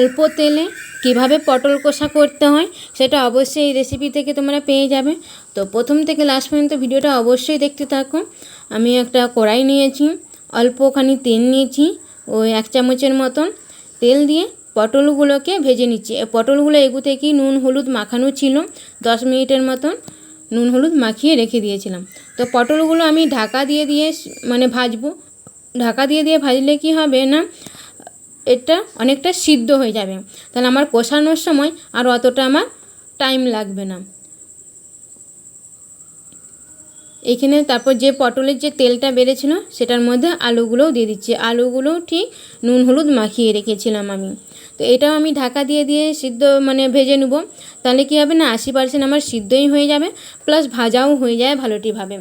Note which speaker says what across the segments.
Speaker 1: অল্প তেলে কীভাবে পটল কষা করতে হয় সেটা অবশ্যই এই রেসিপি থেকে তোমরা পেয়ে যাবে। তো প্রথম থেকে লাস্ট পর্যন্ত ভিডিওটা অবশ্যই দেখতে থাকো। আমি একটা কড়াই নিয়েছি অল্পখানি তেল নিয়েছি, ওই এক চামচের মতন তেল দিয়ে পটলগুলোকে ভেজে নিচ্ছি। পটলগুলো এগু থেকেই নুন, হলুদ মাখানো ছিল, দশ মিনিটের মতন নুন, হলুদ মাখিয়ে রেখে দিয়েছিলাম। তো পটলগুলো আমি ঢাকা দিয়ে দিয়ে মানে ভাজবো। ঢাকা দিয়ে দিয়ে ভাজলে কি হবে না? এটা অনেকটা সিদ্ধ হয়ে যাবে। তাহলে আমার কষানোর সময় আর অতটা আমার টাইম লাগবে না। এখানে তারপর যে পটলের যে তেলটা বেড়েছিল, সেটার মধ্যে আলুগুলোও দিয়ে দিচ্ছি। আলুগুলোও ঠিক নুন হলুদ মাখিয়ে রেখেছিলাম আমি। তো এটাও আমি ঢাকা দিয়ে দিয়ে সিদ্ধ মানে ভেজে নেব। তাহলে কী হবে না, আশি পার্সেন্ট আমার সিদ্ধই হয়ে যাবে প্লাস ভাজাও হয়ে যায় ভালোটিভাবে।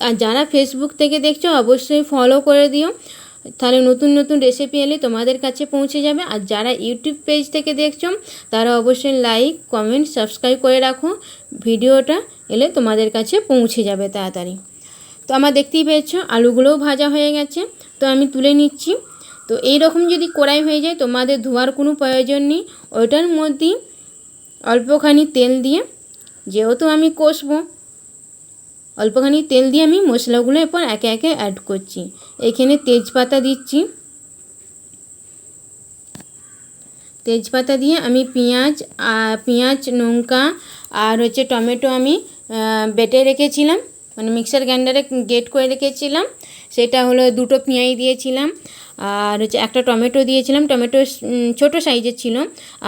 Speaker 1: আর যারা ফেসবুক থেকে দেখছ, অবশ্যই ফলো করে দিও। তাহলে নতুন নতুন রেসিপি এলে তোমাদের কাছে পৌঁছে যাবে। আর যারা ইউটিউব পেজ থেকে দেখছ, তারা অবশ্যই লাইক কমেন্ট সাবস্ক্রাইব করে রাখো। ভিডিওটা এলে তোমাদের কাছে পৌঁছে যাবে তাড়াতাড়ি। তো আমার দেখতেই পেয়েছ, আলুগুলোও ভাজা হয়ে গেছে। তো আমি তুলে নিচ্ছি। তো এই রকম যদি কড়াই হয়ে যায়, তোমাদের ধোয়ার কোনো প্রয়োজন নেই। ওইটার মধ্যেই অল্পখানি তেল দিয়ে যেহেতু আমি কষবো অল্পখানি তেল দিয়ে আমি মশলাগুলো এরপর একে একে অ্যাড করছি। এখানে তেজপাতা দিচ্ছি। তেজপাতা দিয়ে আমি পেঁয়াজ পেঁয়াজ, লঙ্কা আর হচ্ছে টমেটো আমি বেটে রেখেছিলাম। মানে মিক্সার গ্রাইন্ডারে গেট করে রেখেছিলাম। সেটা হলো দুটো পেঁয়াজ দিয়েছিলাম আর হচ্ছে একটা টমেটো দিয়েছিলাম। টমেটো ছোট সাইজের ছিল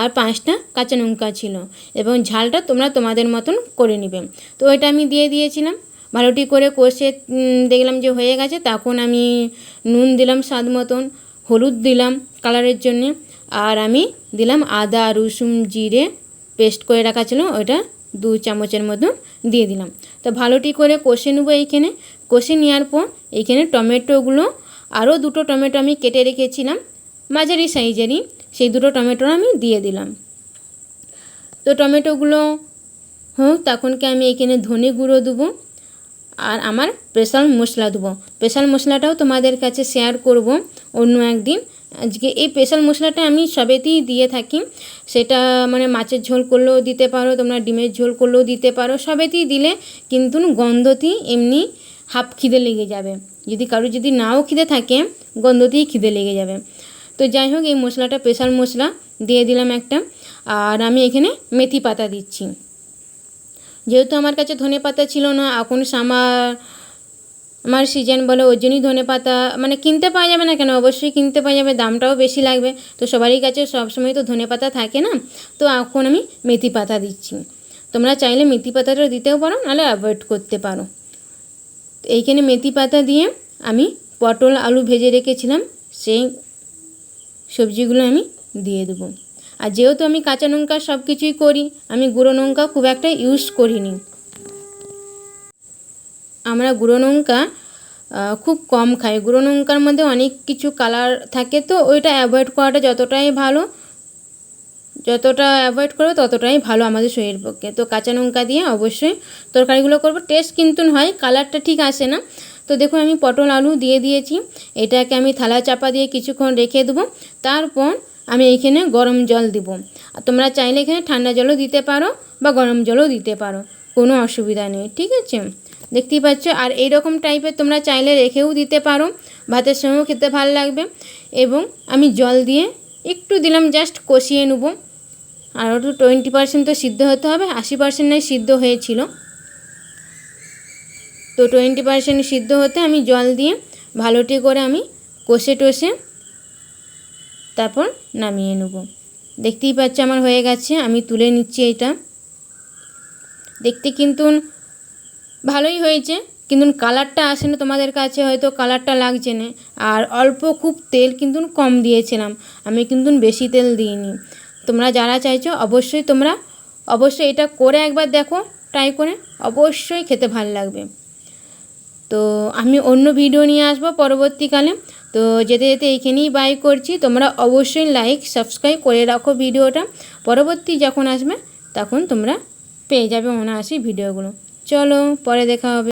Speaker 1: আর পাঁচটা কাঁচা লঙ্কা ছিল। এবং ঝালটা তোমরা তোমাদের মতন করে নেবে। তো ওইটা আমি দিয়ে দিয়েছিলাম। ভালোটি করে কষে দেখলাম যে হয়ে গেছে, তখন আমি নুন দিলাম স্বাদ মতন, হলুদ দিলাম কালারের জন্যে, আর আমি দিলাম আদা, রসুন, জিরে, পেস্ট করে রাখা ছিল ওইটা দু চামচের মতন দিয়ে দিলাম। তো ভালোটি করে কষে নেব এইখানে। কষে নেওয়ার পর এইখানে টমেটোগুলো, আরও দুটো টমেটো আমি কেটে রেখেছিলাম, মাঝারি সাইজেরই, সেই দুটো টমেটো আমি দিয়ে দিলাম। তো টমেটোগুলো হোক, তখনকে আমি এখানে ধনে গুঁড়ো দেবো। আর আমার স্পেশাল মশলা দেবো। স্পেশাল মশলাটাও তোমাদের কাছে শেয়ার করব অন্য একদিন। আজকে এই স্পেশাল মশলাটা আমি সবেতেই দিয়ে থাকি। সেটা মানে মাছের ঝোল করলেও দিতে পারো, তোমরা ডিমের ঝোল করলেও দিতে পারো, সবেতেই দিলে কিন্তু গন্ধতেই এমনি হাফ খিদে লেগে যাবে। যদি কারও যদি নাও খিদে থাকে, গন্ধতেই খিদে লেগে যাবে। তো যাই হোক, এই মশলাটা, স্পেশাল মশলা দিয়ে দিলাম একটা। আর আমি এখানে মেথি পাতা দিচ্ছি। যেহেতু আমার কাছে ধনে পাতা ছিল না, এখন সামার, আমার সিজন বলে ওই জন্যই ধনে পাতা মানে কিনতে পাওয়া যাবে না কেন? অবশ্যই কিনতে পাওয়া যাবে, দামটাও বেশি লাগবে। তো সবারই কাছে সবসময় তো ধনে পাতা থাকে না। তো এখন আমি মেথি পাতা দিচ্ছি। তোমরা চাইলে মেথি পাতাটা দিতেও পারো, নাহলে অ্যাভয়েড করতে পারো। এইখানে মেথি পাতা দিয়ে আমি পটল, আলু ভেজে রেখেছিলাম, সেই সবজিগুলো আমি দিয়ে দেবো। আর যেহেতু আমি কাঁচা লঙ্কা সব কিছুই করি, আমি গুঁড়ো লঙ্কা খুব একটা ইউজ করিনি। আমরা গুঁড়ো লঙ্কা খুব কম খাই। গুঁড়ো লঙ্কার মধ্যে অনেক কিছু কালার থাকে তো, ওইটা অ্যাভয়েড করাটা যতটাই ভালো, যতটা অ্যাভয়েড করবে ততটাই ভালো আমাদের শরীরের পক্ষে। তো কাঁচা লঙ্কা দিয়ে অবশ্যই তরকারিগুলো করব। টেস্ট কিন্তু হয় কালারটা ঠিক আসে না। তো দেখুন, আমি পটল আলু দিয়ে দিয়েছি। এটাকে আমি থালা চাপা দিয়ে কিছুক্ষণ রেখে দেবো। তারপর আমি এইখানে গরম জল দিব। আর তোমরা চাইলে এখানে ঠান্ডা জলও দিতে পারো বা গরম জলও দিতে পারো। কোনো অসুবিধা নেই, ঠিক আছে? দেখতেই পাচ্ছ? আর এই রকম টাইপের তোমরা চাইলে রেখেও দিতে পারো। ভাতের সঙ্গেও খেতে ভালো লাগবে। এবং আমি জল দিয়ে একটু দিলাম জাস্ট কষিয়ে নেব। আর ওটা টোয়েন্টি পার্সেন্ট তো সিদ্ধ হতে হবে, আশি পার্সেন্ট নয় সিদ্ধ হয়েছিল। তো টোয়েন্টি পার্সেন্ট সিদ্ধ হতে আমি জল দিয়ে ভালোটি করে আমি কষে টষে তারপর নামিয়ে নেব। দেখতেই পাচ্ছ আমার হয়ে গেছে, আমি তুলে নিচ্ছি এটা। দেখতে কিন্তু ভালোই হয়েছে, কিন্তু কালারটা আসে না তোমাদের কাছে, হয়তো কালারটা লাগছে না। আর অল্প খুব তেল কিন্তু কম দিয়েছিলাম, আমি কিন্তু বেশি তেল দিইনি। তোমরা যারা চাইছো অবশ্যই তোমরা, অবশ্যই এটা করে একবার দেখো ট্রাই করে, অবশ্যই খেতে ভালো লাগবে। তো আমি অন্য ভিডিও নিয়ে আসব পরবর্তীকালে। তো যেতে যেতে এইখানেই বাই করছি। তোমরা অবশ্যই লাইক সাবস্ক্রাইব করে রাখো ভিডিওটা। পরবর্তী যখন আসবে, তখন তোমরা পেয়ে যাবে মনে আসি ভিডিওগুলো চলো, পরে দেখা হবে।